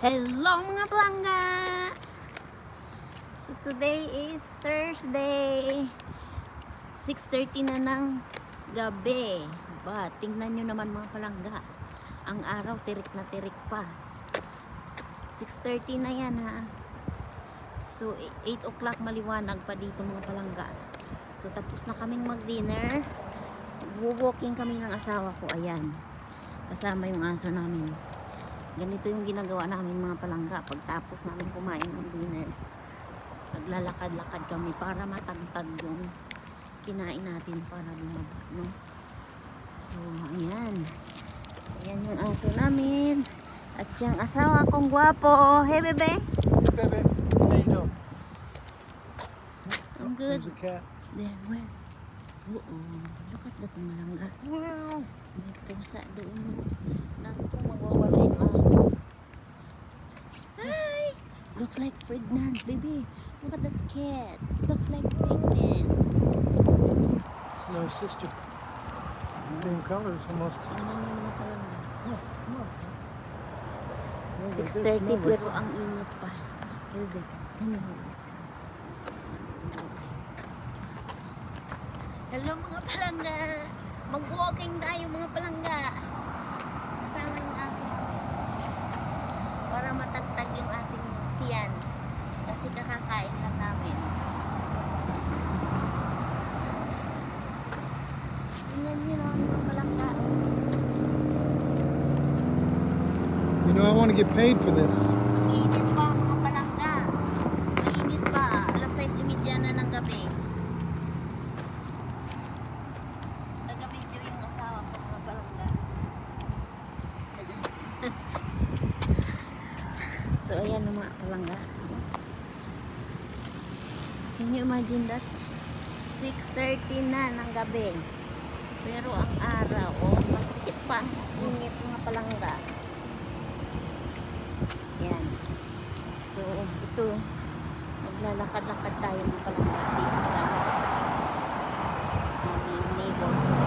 Hello mga palangga! So today is Thursday. 6.30 na ng gabi. Ba, tingnan nyo naman mga palangga. Ang araw tirik na tirik pa. 6.30 na yan ha. So 8 o'clock maliwanag pa dito mga palangga. So tapos na kaming mag-dinner. Walking kami ng asawa ko. Ayan. Kasama yung aso namin ganito yung ginagawa namin mga palangga pagtapos namin kumain ng dinner naglalakad-lakad kami para matagtag yung kinain natin para bumaba no? so ayan ayan yung aso namin at yung asawa kong gwapo hey bebe Hey, baby. How you doing? I'm good There's a cat. there where oo look at that mga langga Wow. may pusa doon naku mawawala yung aso hi looks like Ferdinand baby look at that cat looks like Ferdinand It's no sister. Same colors almost. Oh, come on. cat. Smells like 6.30 this, smells pero ang init pa. You hold this? Hello mga palangga! Mag-walking tayo mga palangga! Kasama yung aso. Para matagtag yung ating tiyan. Kasi kakakain lang namin. Tingnan niyo naman mga palangga. You know, I want to get paid for this. Mainit pa mga palangga. Mainit pa. Alas 6.30 na ng gabi. Yung asawa palangga. so ayan ang mga palangga. Can you imagine that? 6.30 na ng gabi. Pero ang araw, oh, masakit pa. ang Init mga palangga. Yan. So, ito, maglalakad-lakad tayo ng palangga dito sa aming neighborhood.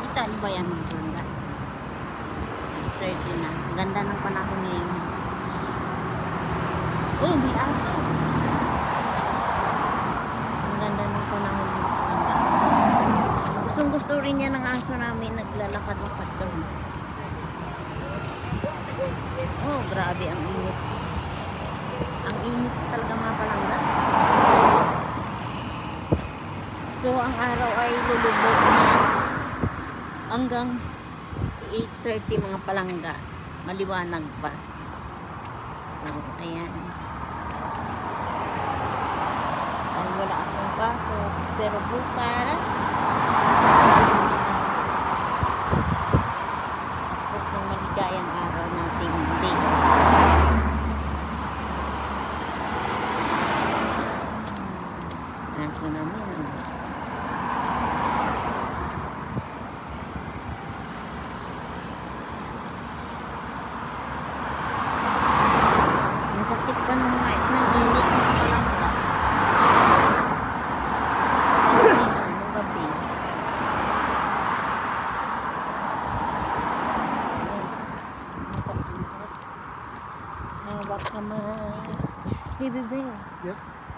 Kita ano ba yan mga palangga? 6.30 na. Ang Ganda ng panahon ngayon. Oh, may aso. Ang ganda ng panahon ng palangga. Gustong gusto rin niya ng aso namin. Naglalakad-lakad kami. Oh, grabe ang init. Ang init talaga mga palangga. So, ang araw ay lulubog na hanggang 8.30 mga palangga. Maliwanag pa. So, ayan. Dahil wala akong pasok. Pero bukas,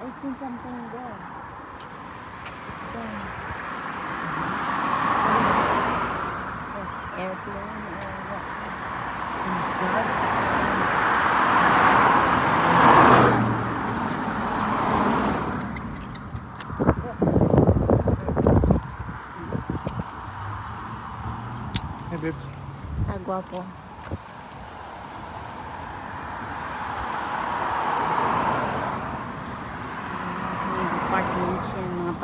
Yep. I seen something there. It's gone. Yes, airplane or what? Hey, babes. Ah, gwapo.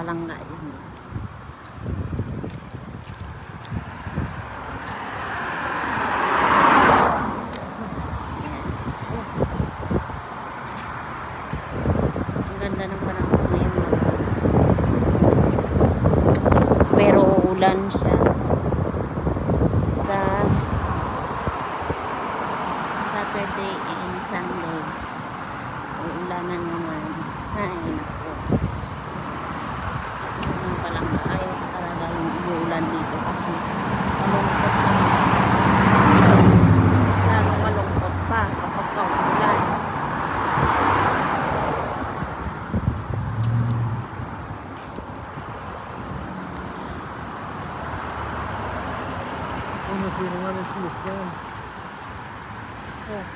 Palangga yan. Ang ganda ng panahon ngayon. Pero uulan siya sa Saturday and Sunday. Uulanan naman. Ay, naku. Yung palang ayaw ko talaga yung umuulan dito kasi malungkot naman. wonder if we can run into a friend. Yeah.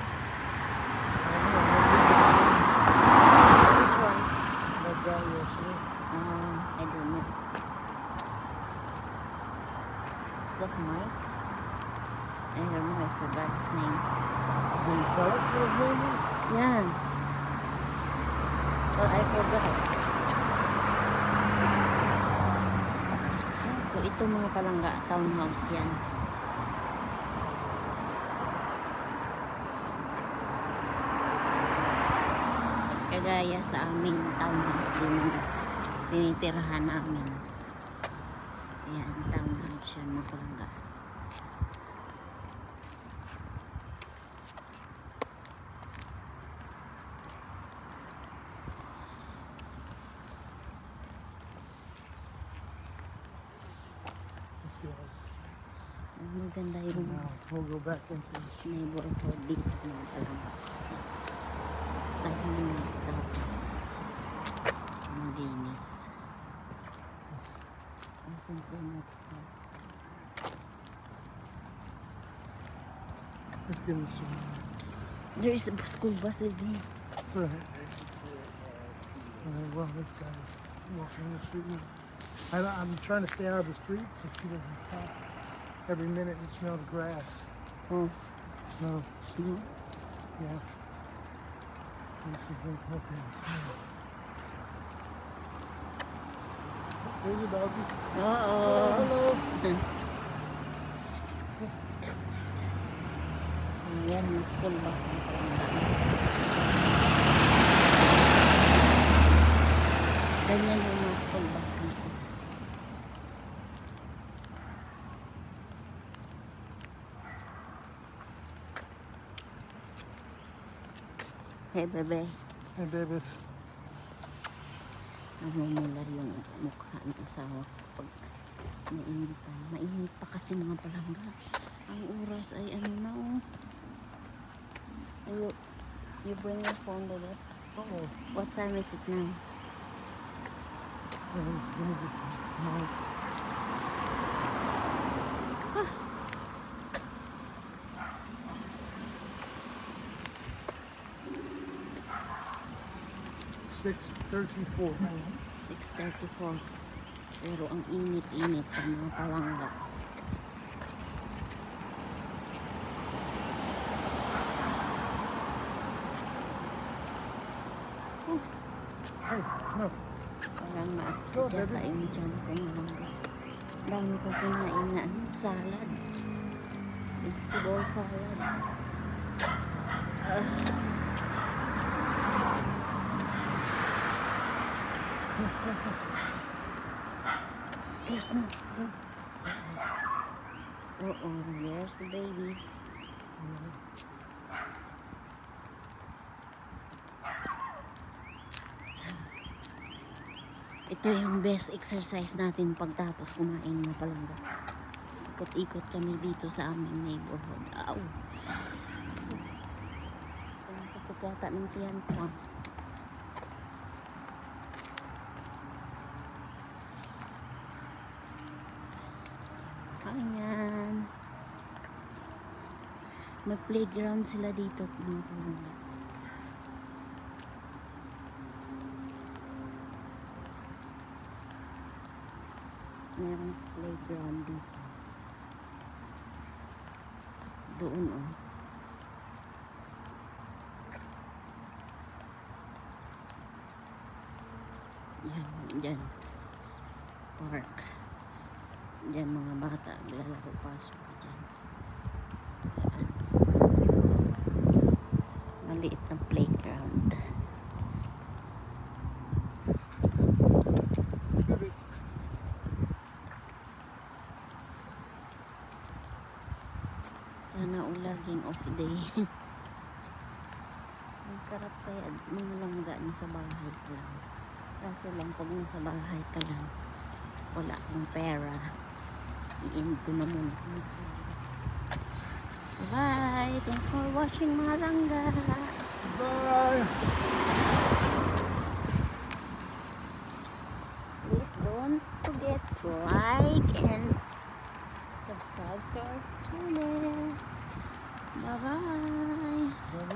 That. Um. Is Mike? I don't know, I forgot his name. Did he tell us what his name was? Yeah. But I forgot. So ito mga palangga, townhouse yan. Kagaya sa aming townhouse din tinitirahan namin. Ayan, townhouse. Let's go. Maganda yung Now we'll go back into neighborhood dito mga palangga kasi tahimik malinis. I think we're not. Let's get in the street. There is a school bus with me. Right. Alright, well, this guy's walking the street. now. I, I'm trying to stay out of the street so she doesn't stop. Every minute you smell the grass. Oh, Smell, snow. yeah. So she's been smoking your doggy. Oo. hello. So yan, school bus. Ganyan yung mga school bus nito. Hey, bebe. Hey, babies. Namumular yung mukha ko pag nainitan. Mainit pa kasi mga palangga. Ang oras ay ano na oh. You, you bring your phone to it. Uh-oh. What time is it now? Me, me just, no. Six thirty-four. 6.34. Pero ang init-init ang mga palangga. Hey, no. Parang ma-upset Oh, yata baby. yung dyan kong malangga. Dami ko kinain na ano, salad. Vegetable salad. Yes, no. Oh, oh, here's the babies. Ito yung best exercise natin pagtapos kumain ng palangga. Ikot-ikot kami dito sa aming neighborhood. Aw! Sumasakot yata ng tiyan ko. ah. Ayan. May playground sila dito. mga palangga. Merong playground dito. Doon oh. Yan, dyan. Park. Dyan mga bata. Lalaro pasok ka dyan. Yan. Maliit na playground. Babies. Laging off day. Ang sarap kaya mga langga nasa bahay ka lang. Kaso lang pag nasa bahay ka lang, wala kang pera. I-end ko na muna. Bye! Thanks for watching mga langga. Bye. Please don't forget to like and subscribe to our channel. Bye-bye.